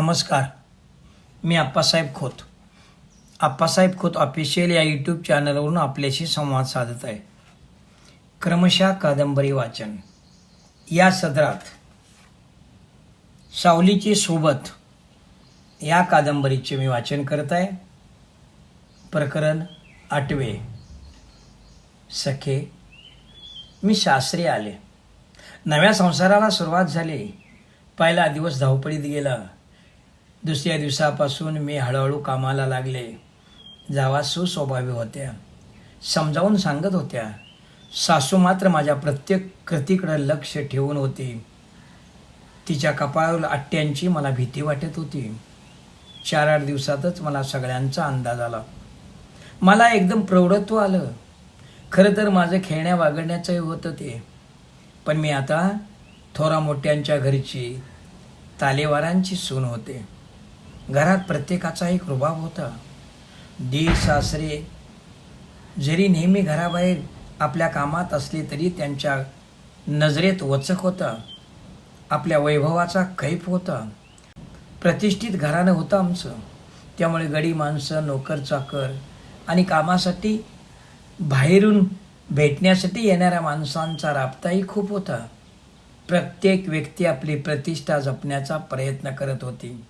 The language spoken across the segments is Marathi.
नमस्कार. मी आप्पासाहेब खोत. आप्पासाहेब खोत ऑफिशियल या यूट्यूब चॅनलवरून आपल्याशी संवाद साधत आहे. क्रमशः कादंबरी वाचन. या सदरात सावलीची सोबत या कादंबरीचे मी वाचन करत आहे. प्रकरण आठवे. सखे मी सासरे आले. नव्या संसाराला सुरुवात झाली. पहिला दिवस धावपळीत गेला. दुसऱ्या दिवसापासून मी हळूहळू कामाला लागले. जावा सुस्वभावी होत्या. समजावून सांगत होत्या सासू मात्र माझ्या प्रत्येक कृतीकडे लक्ष ठेवून होती. तिच्या कपाळावर आट्ट्यांची मला भीती वाटत होती. चार आठ दिवसातच मला सगळ्यांचा अंदाज आला. मला एकदम प्रौढत्व आलं. खरं तर माझं खेळण्या वागण्याचंही होतं ते. पण मी आता थोरा मोठ्यांच्या घरची तालेवारांची सून होते. घरात प्रत्येकाचा एक रुबाब होता. दीर सासरे जरी नेहमी घराबाहेर आपल्या कामात असले तरी त्यांच्या नजरेत वचक होता. आपल्या वैभवाचा कैफ होता. प्रतिष्ठित घराणं होतं आमचं. त्यामुळे गडी माणसं नोकर चाकर आणि कामासाठी बाहेरून भेटण्यासाठी येणाऱ्या माणसांचा राबताही खूप होता. प्रत्येक व्यक्ती आपली प्रतिष्ठा जपण्याचा प्रयत्न करत होती.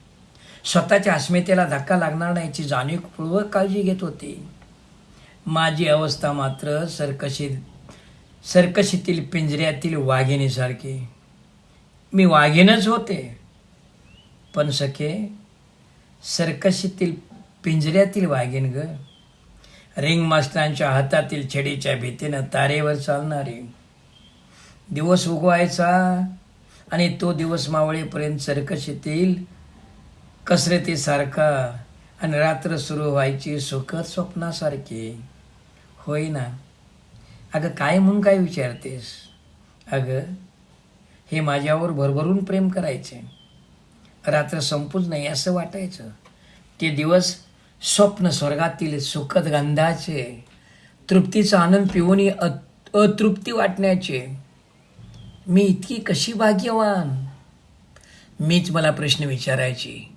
स्वतःच्या अस्मितेला धक्का लागणार नाही याची जाणीवपूर्वक काळजी घेत होती. माझी अवस्था मात्र सरकशी सरकशीतील पिंजऱ्यातील वाघिणीसारखी. मी वाघीणच होते. पण सखे सर्कशीतील पिंजऱ्यातील वाघीण ग रिंग मास्टरांच्या हातातील छडीच्या भीतीनं तारेवर चालणारी. दिवस उगवायचा आणि तो दिवस मावळेपर्यंत सर्कशीतील कसरतीसारखा आणि रात्र सुरू व्हायची सुखद स्वप्नासारखी. होय ना अगं काय म्हणून काय विचारतेस? अगं हे माझ्यावर भरभरून प्रेम करायचे. रात्र संपूच नाही असं वाटायचं. ते दिवस स्वप्न स्वर्गातील सुखद गंधाचे तृप्तीचा आनंद पिऊनही अत अतृप्ती वाटण्याचे. मी इतकी कशी भाग्यवान? मीच मला प्रश्न विचारायची.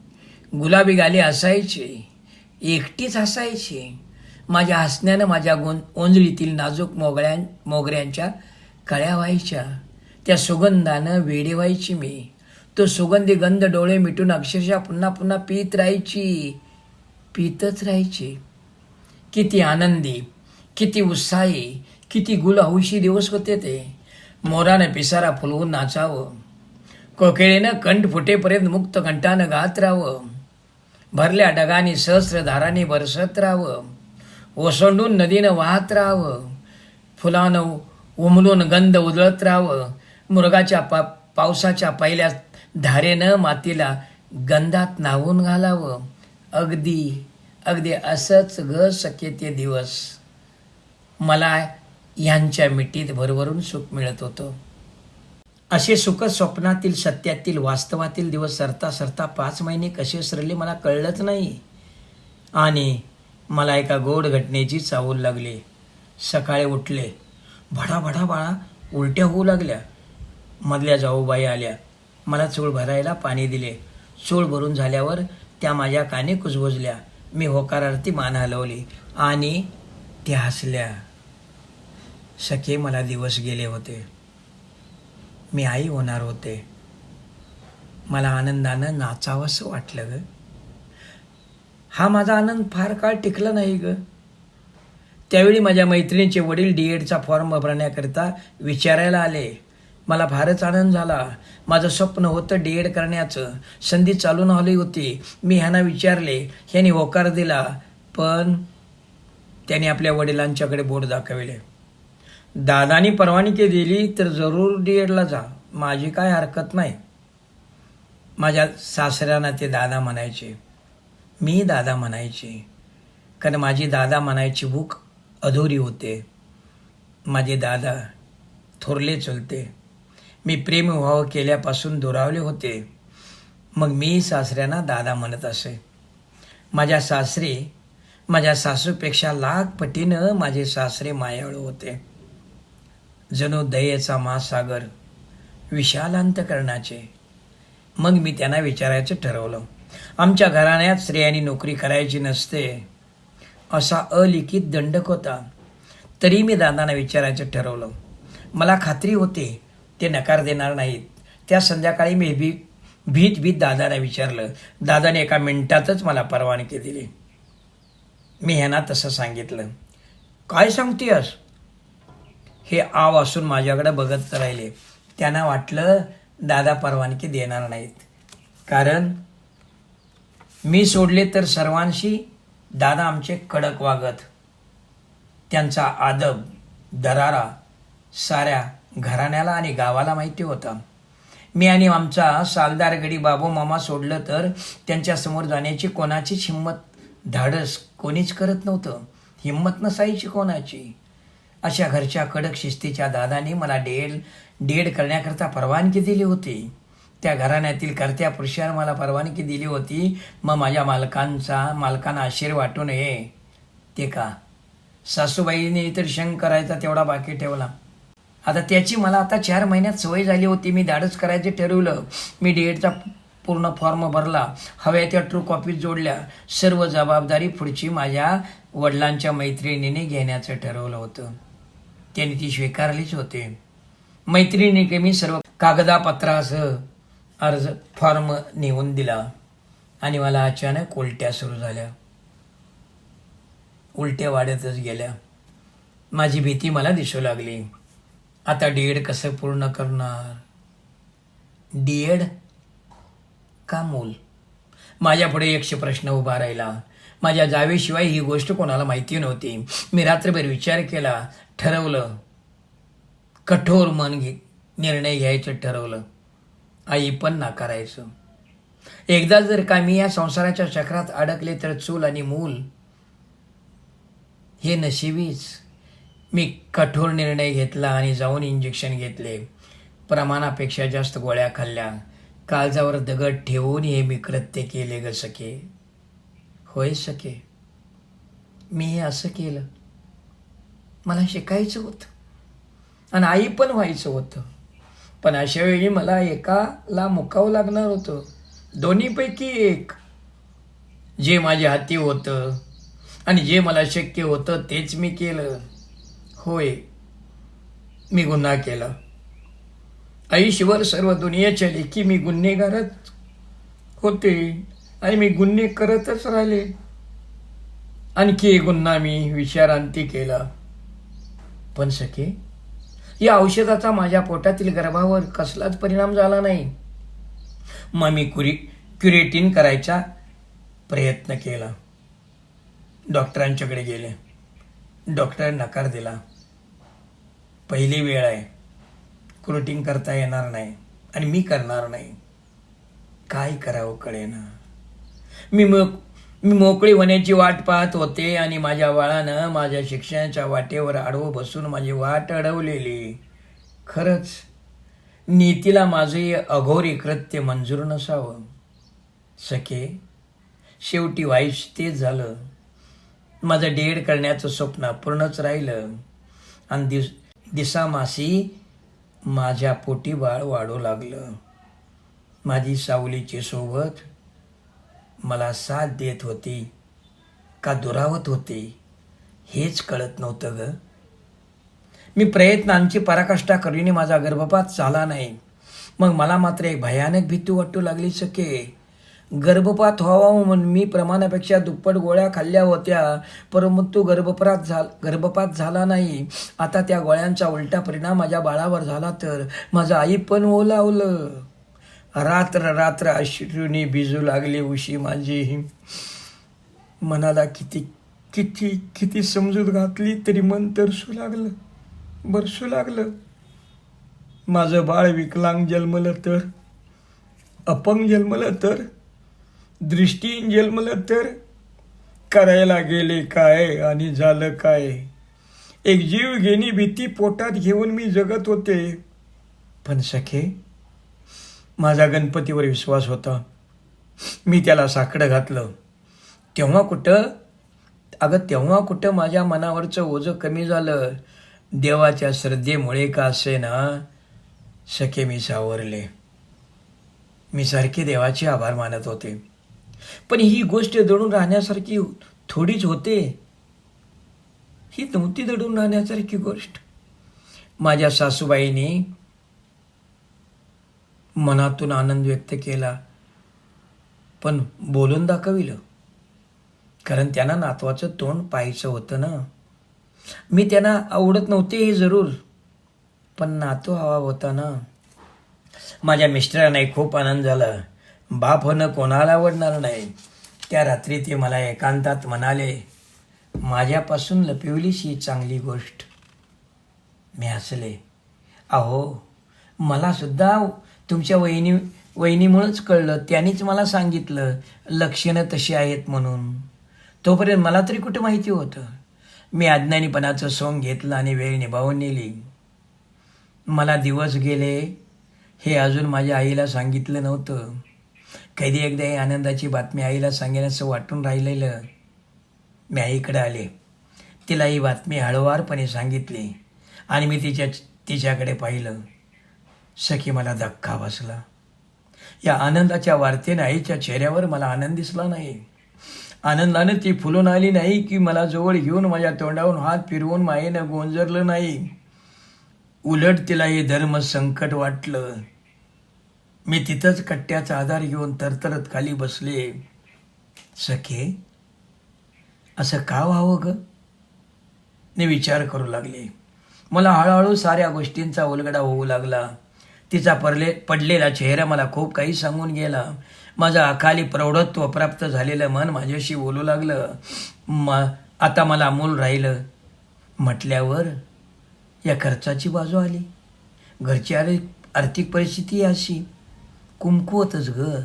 गुलाबी गाली हसायचे एकटीच हसायची माझ्या हसण्यानं माझ्या गों ओंजळीतील नाजूक मोगळ्यां मोगऱ्यांच्या कळ्या व्हायच्या. त्या सुगंधानं वेडे व्हायची मी. तो सुगंधी गंध डोळे मिटून अक्षरशः पुन्हा पुन्हा पीत राहायची पितच राहायची. किती आनंदी किती उत्साही किती गुलहौशी दिवस होते ते. मोरानं पिसारा फुलवून नाचावं. कोकिळेनं कंठ फुटेपर्यंत मुक्त कंठानं गात राहावं. भरल्या डगानी सहस्रधाराने बरसत राहावं. ओसंडून नदीनं वाहत राहावं. फुलानं उमलून गंध उधळत राहावं. मृगाच्या पा पावसाच्या पहिल्या धारेनं मातीला गंधात नावून घालावं. अगदी अगदी असंच ग सके ते दिवस. मला यांच्या मिठीत भरभरून सुख मिळत होतं. असे सुख स्वप्नातील सत्यातील वास्तवातील दिवस सरता सरता पाच महिने कसे सरले मला कळलंच नाही. आणि मला एका गोड घटनेची चावल लागली. सकाळी उठले. भडा भडा बाळा उलट्या होऊ लागल्या. मधल्या जाऊबाई आल्या. मला चूळ भरायला पाणी दिले. चूळ भरून झाल्यावर त्या माझ्या काने कुजबुजल्या. मी होकारार्थी मान हलवली आणि त्या हसल्या. सखे मला दिवस गेले होते. मी आई होणार होते. मला आनंदानं नाचावंसं वाटलं ग. हा माझा आनंद फार काळ टिकला नाही ग. त्यावेळी माझ्या मैत्रिणीचे वडील डी एडचा फॉर्म भरण्याकरिता विचारायला आले. मला फारच आनंद झाला. माझं स्वप्न होतं डी एड करण्याचं. संधी चालून आली होती. मी ह्यांना विचारले. ह्यांनी होकार दिला. पण त्यांनी आपल्या वडिलांच्याकडे बोट दाखविले. दादानी परवानगी दिली तर जरूर डी एडला जा. माझी काय हरकत नाही. माझ्या सासऱ्यांना ते दादा म्हणायचे. मी दादा म्हणायचे. कारण माझी दादा म्हणायची भूक अधुरी होते. माझे दादा थोरले चलते. मी प्रेम विवाह केल्यापासून दुरावले होते. मग मी सासऱ्यांना दादा म्हणत असे. माझ्या सासरे माझ्या सासूपेक्षा लाख पटीनं माझे सासरे मायाळू होते. जणू दयेचा महासागर विशालांतकरणाचे. मग मी त्यांना विचारायचं ठरवलं. आमच्या घराण्यात स्त्रियांनी नोकरी करायची नसते असा अलिखित दंडक होता. तरी मी दादांना विचारायचं ठरवलं. मला खात्री होते ते नकार देणार नाहीत. त्या संध्याकाळी मी भी भीत भीत दादाला विचारलं. दादाने एका मिनिटातच मला परवानगी दिली. मी ह्यांना तसं सांगितलं. काय सांगतेस हे आव असून माझ्याकडे बघत राहिले. त्यांना वाटलं दादा परवानगी देणार नाहीत. कारण मी सोडले तर सर्वांशी दादा आमचे कडक वागत. त्यांचा आदब दरारा साऱ्या घराण्याला आणि गावाला माहिती होता. मी आणि आमचा सालदार गडी बाबू मामा सोडलं तर त्यांच्यासमोर जाण्याची कोणाचीच हिंमत धाडस कोणीच करत नव्हतं. हिंमत नसायची कोणाची. अशा घरच्या कडक शिस्तीच्या दादाने मला डेड डेड करण्याकरता परवानगी दिली होती. त्या घराण्यातील कर्त्या पुरुषानं मला परवानगी दिली होती. मग माझ्या मालकांचा मालकांना आशीर्वाद वाटू नये. ते का? सासूबाईने तर शंक करायचा तेवढा बाकी ठेवला. आता त्याची मला आता चार महिन्यात सवय झाली होती. मी धाडस करायचे ठरवलं. मी डेडचा पूर्ण फॉर्म भरला. हव्या त्या ट्रू कॉपीज जोडल्या. सर्व जबाबदारी पुढची माझ्या वडिलांच्या मैत्रिणीने घेण्याचं ठरवलं होतं. त्यांनी ती स्वीकारलीच होते. मैत्रिणीने मी सर्व कागदापत्रासह अर्ज फॉर्म नेऊन दिला आणि मला अचानक उलट्या सुरू झाल्या. उलट्या वाढतच गेल्या. माझी भीती मला दिसू लागली. आता डीएड कसं पूर्ण करणार? डीएड? का मूल? माझ्यापुढे एकशे प्रश्न उभा राहिला. माझ्या जावेशिवाय ही गोष्ट कोणाला माहिती नव्हती. मी रात्रभर विचार केला. ठरवलं. कठोर मन घे निर्णय घ्यायचं ठरवलं. आई पण नाकारायचं. एकदा जर का मी या संसाराच्या चक्रात अडकले तर चूल आणि मूल हे नशिबीच. मी कठोर निर्णय घेतला आणि जाऊन इंजेक्शन घेतले. प्रमाणापेक्षा जास्त गोळ्या खाल्ल्या. काळजावर दगड ठेवून हे मी कृत्य केले ग सके होय सके मी हे असं केलं. मला शिकायचं होतं. आणि आई पण व्हायचं होतं. पण अशा वेळी मला एकाला मुकावं लागणार होतं. दोन्हीपैकी एक जे माझ्या हाती होतं आणि जे मला शक्य होतं तेच मी केलं. होय मी गुन्हा केला. आयुष्यभर सर्व दुनियेच्या लेखी मी गुन्हेगारच होते आणि मी गुन्हे करतच राहिले. आणखी एक गुन्हा मी विचारांती केला. पण सखे या औषधाचा माझ्या पोटातील गर्भावर कसलाच परिणाम झाला नाही. मग मी कुरी क्युरेटिन करायचा प्रयत्न केला. डॉक्टरांच्याकडे गेले. डॉक्टर नकार दिला. पहिली वेळ आहे. क्रुटिंग करता येणार नाही आणि मी करणार नाही. काय करावं कळेना. मी मग मी मोकळी होण्याची वाट पाहत होते आणि माझ्या बाळानं माझ्या शिक्षणाच्या वाटेवर आडवं बसून माझी वाट अडवलेली. खरंच नीतीला माझं अघोरी कृत्य मंजूर नसावं. सखे शेवटी वाईस तेच झालं. माझं डेड करण्याचं स्वप्न पूर्णच राहिलं. आणि दिस दिसामासी माझ्या पोटी बाळ वाढू लागलं. माझी सावलीची सोबत मला साथ देत होती का दुरावत होती हेच कळत नव्हतं ग. मी प्रयत्नांची पराकाष्ठा करीने माझा गर्भपात झाला नाही. मग मला मात्र एक भयानक भीती वाटू लागली सके गर्भपात व्हावा म्हणून मी प्रमाणापेक्षा दुप्पट गोळ्या खाल्ल्या होत्या परंतु गर्भपात झाला गर्भपात झाला नाही. आता त्या गोळ्यांचा उलटा परिणाम माझ्या बाळावर झाला तर माझं आई पण ओलावलं. रात्र रात्र अश्रूनी भिजू लागली उशी माझी. मनाला किती किती किती समजूत घातली तरी मन तरसू लागलं बरसू लागलं. माझं बाळ विकलांग जन्मलं तर अपंग जन्मलं तर दृष्टीहीन जन्मलं तर करायला गेले काय आणि झालं काय? एक जीव घेणी भीती पोटात घेऊन मी जगत होते. पण सखे माझा गणपतीवर विश्वास होता. मी त्याला साकडं घातलं. तेव्हा कुठं? अगं तेव्हा कुठं माझ्या मनावरचं ओझं कमी झालं? देवाच्या श्रद्धेमुळे का असे ना सखे मी सावरले. मी सारखे देवाचे आभार मानत होते. पण ही गोष्ट दडून राहण्यासारखी थोडीच होते. ही नव्हती दडून राहण्यासारखी गोष्ट. माझ्या सासूबाईने मनातून आनंद व्यक्त केला. पण बोलून दाखविलं. कारण त्यांना नातवाचं तोंड पाहायचं होतं ना. मी त्यांना आवडत नव्हते हे जरूर पण नातू हवा होता ना. माझ्या मिस्टरांनाही खूप आनंद झाला. बाप होणं कोणाला आवडणार नाही. त्या रात्री ते मला एकांतात म्हणाले माझ्यापासून लपविलीस ही चांगली गोष्ट. मी हसले. अहो मला सुद्धा तुमच्या वहिनी वहिनीमुळंच कळलं. त्यांनीच मला सांगितलं लक्षणं तशी आहेत म्हणून. तोपर्यंत मला तरी कुठं माहिती होतं? मी अज्ञानीपणाचं सोंग घेतलं आणि वेळ निभावून नेली. मला दिवस गेले. हे अजून माझ्या आईला सांगितलं नव्हतं. कधी एकदा ही आनंदाची बातमी आईला सांगण्याचं वाटून राहिलेलं. मी आईकडे आले. तिला ही बातमी हळुवारपणे सांगितली. आणि मी तिच्या तिच्याकडे पाहिलं. सखी मला धक्का बसला. या आनंदाच्या वार्तेने आईच्या चेहऱ्यावर मला आनंद दिसला नाही. आनंदाने ती फुलून आली नाही की मला जवळ घेऊन माझ्या तोंडावरून हात फिरवून मायेनं गोंजरलं नाही. उलट तिला हे धर्म संकट वाटलं. मी तिथंच कट्ट्याचा आधार घेऊन तरतरत खाली बसले. सखे असं का व्हावं ग? मी विचार करू लागले. मला हळूहळू साऱ्या गोष्टींचा उलगडा होऊ लागला. तिचा परले पडलेला चेहरा मला खूप काही सांगून गेला. माझं अकाली प्रौढत्व प्राप्त झालेलं मन माझ्याशी बोलू लागलं. म आता मला अमूल राहिलं. म्हटल्यावर या खर्चाची बाजू आली. घरची आर आर्थिक परिस्थिती अशी. कुमकुवतच ग.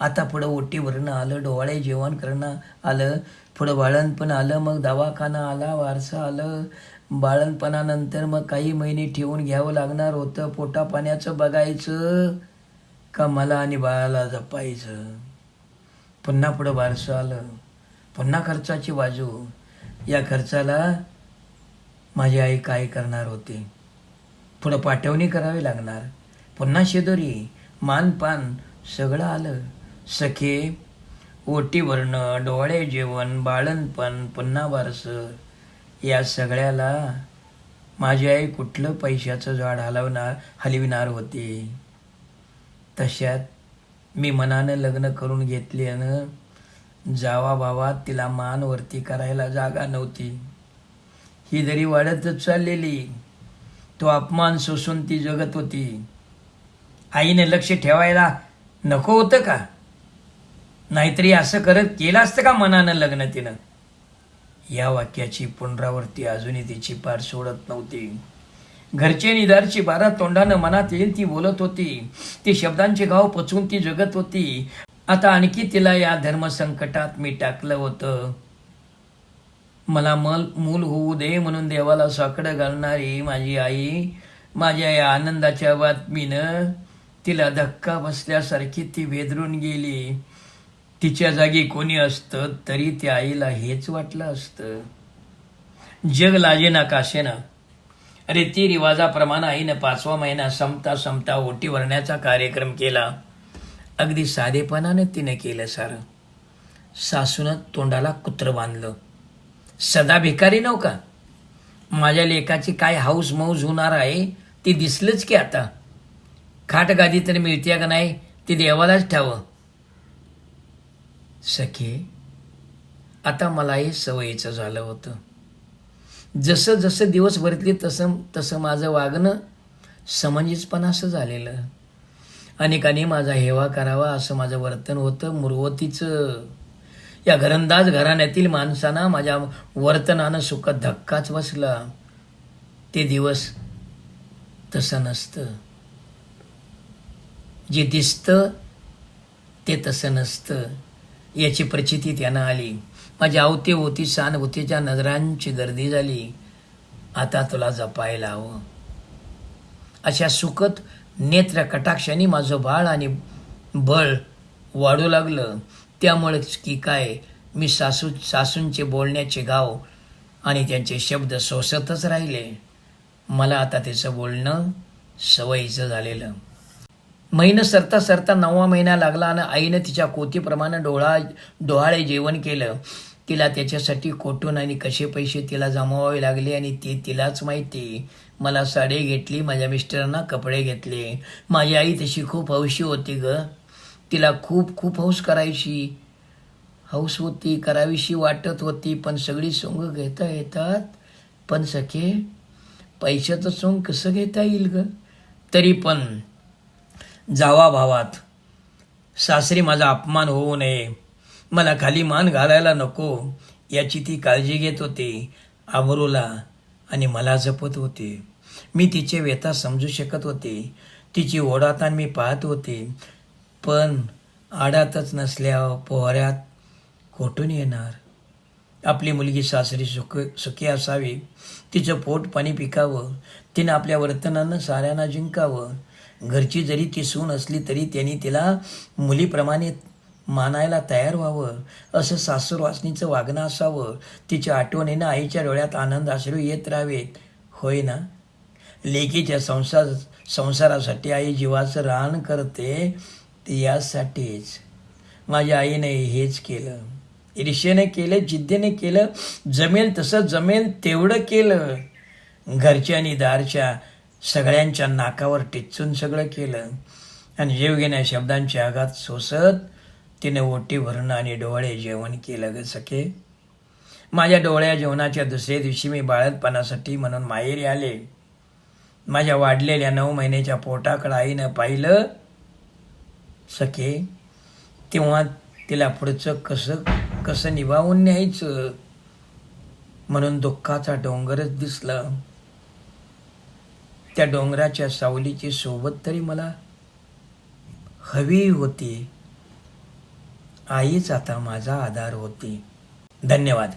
आता पुढं ओटी भरणं आलं डोहाळे जेवण करणं आलं पुढं बाळणपण आलं मग दवाखाना आला वारसा आलं. बाळणपणानंतर मग काही महिने ठेवून घ्यावं लागणार होतं. पोटापाण्याचं बघायचं का मला आणि बाळाला जपायचं. पुन्हा पुढं बारसं आलं. पुन्हा खर्चाची बाजू. या खर्चाला माझी आई काय करणार होती? पुढं पाठवणी करावी लागणार. पुन्हा शेदोरी मानपान सगळं आलं. सखे ओटी भरणं डोळे जेवण बाळणपण पुन्हा बारसं या सगळ्याला माझी आई कुठलं पैशाचं झाड हलवणार हलविणार होती. तशात मी मनानं लग्न करून घेतल्यानं जावा भावात तिला मान वरती करायला जागा नव्हती. ही जरी वाढतच चाललेली तो अपमान सोसून ती जगत होती. आईने लक्ष ठेवायला नको होतं का? नाहीतरी असं करत केलं असतं का मनानं लग्न तिनं? या वाक्याची पुनरावृत्ती अजूनही तिची पार सोडत नव्हती. घरचे निदारची बारा तोंडानं मनात येईल ती बोलत होती. ती शब्दांचे गाव पचवून ती जगत होती. आता आणखी तिला या धर्मसंकटात मी टाकलं होतं. मला मल मूल होऊ दे म्हणून देवाला साकडं घालणारी माझी आई माझ्या या आनंदाच्या बातमीनं तिला धक्का बसल्यासारखी ती भेदरून गेली. तिच्या जागी कोणी असतं तरी त्या आईला हेच वाटलं असतं. जग लाजेना काशेना रीतिरिवाजाप्रमाणे आईनं पाचवा महिना संपता संपता ओटी भरण्याचा कार्यक्रम केला. अगदी साधेपणानं तिने केलं सारं. सासूनं तोंडाला कुत्र बांधलं. सदा भिकारी नव्हता का? माझ्या लेकाची काय हाऊस मौज होणार आहे ती दिसलंच की आता. खाट गादी तर मिळते का नाही ती देवालाच ठेवं. सखे आता मला हे सवयीचं झालं होतं. जसं जसं दिवस भरतले तसं तसं माझं वागणं समंजसपणाचं झालेलं. अनेकांनी माझा हेवा करावा असं माझं वर्तन होतं. मुरवतीचं या घरंदाज घराण्यातील माणसांना माझ्या वर्तनानं सुखात धक्काच बसला. ते दिवस तसं नसतं. जे दिसतं ते तसं नसतं. याची प्रचिती त्यांना आली. माझ्या आवते होती होतीच्या नजरांची गर्दी झाली. आता तुला जपायला हवं. अशा सुखत नेत्र कटाक्षाने माझं बाळ आणि बळ वाढू लागलं. त्यामुळेच की काय मी सासू सासूंचे बोलण्याचे गाव आणि त्यांचे शब्द सोसतच राहिले. मला आता त्याचं बोलणं सवयीचं झालेलं. महिनं सरता सरता नववा महिना लागला आणि आईनं तिच्या कोतीप्रमाणे डोळा डोहाळे जेवण केलं. तिला त्याच्यासाठी कोठून आणि कसे पैसे तिला जमवावे लागले आणि ते तिलाच माहिती. मला साडी घेतली माझ्या मिस्टरांना कपडे घेतले. माझी आई तशी खूप हौशी होती ग. तिला खूप खूप हौस करायची. हौस होती करावीशी वाटत होती पण सगळी सोंग घेता येतात. पण सखे पैशाचं सोंग कसं घेता येईल ग? तरी पण जावा भावात. सासरी माझा अपमान होऊ नये. मला खाली मान घालायला नको. याची ती काळजी घेत होती आबरूला आणि मला जपत होते. मी तिचे व्यथा समजू शकत होते. तिची ओढाताण मी पाहत होते. पण आडातच नसल्या पोहऱ्यात कोठून येणार? आपली मुलगी सासरी सुख सुखी असावी. तिचं पोट पाणी पिकावं. तिनं आपल्या वर्तनानं साऱ्यांना जिंकावं. घरची जरी ती सून असली तरी त्यांनी तिला मुलीप्रमाणे मानायला तयार व्हावं. असं सासूरवासनीचं वागणं असावं. तिच्या आठवणीनं आईच्या डोळ्यात आनंद आश्रू येत राहावेत. होय ना? लेकीच्या संसार संसारासाठी आई जीवाचं रान करते ते यासाठीच. माझ्या आईने हेच केलं. ईर्षेने केलं जिद्दीने केलं. जमेल तसं जमेल तेवढं केलं. घरच्या आणि दारच्या सगळ्यांच्या नाकावर टिचून सगळं केलं. आणि जीव घेण्या आघात सोसत तिने ओटी भरणं आणि डोळे जेवण केलं ग सखे. माझ्या डोळ्या जेवणाच्या दुसऱ्या दिवशी मी बाळतपणासाठी म्हणून माहेरी आले. माझ्या वाढलेल्या नऊ महिन्याच्या पोटाकडं आईनं पाहिलं. सखे तेव्हा तिला पुढचं कसं कसं निभावून न्यायचं? म्हणून दुःखाचा डोंगरच दिसला. त्या डोंगराच्या सावलीची सोबत तरी मला हवी होती. आईच आता माझा आधार होती. धन्यवाद.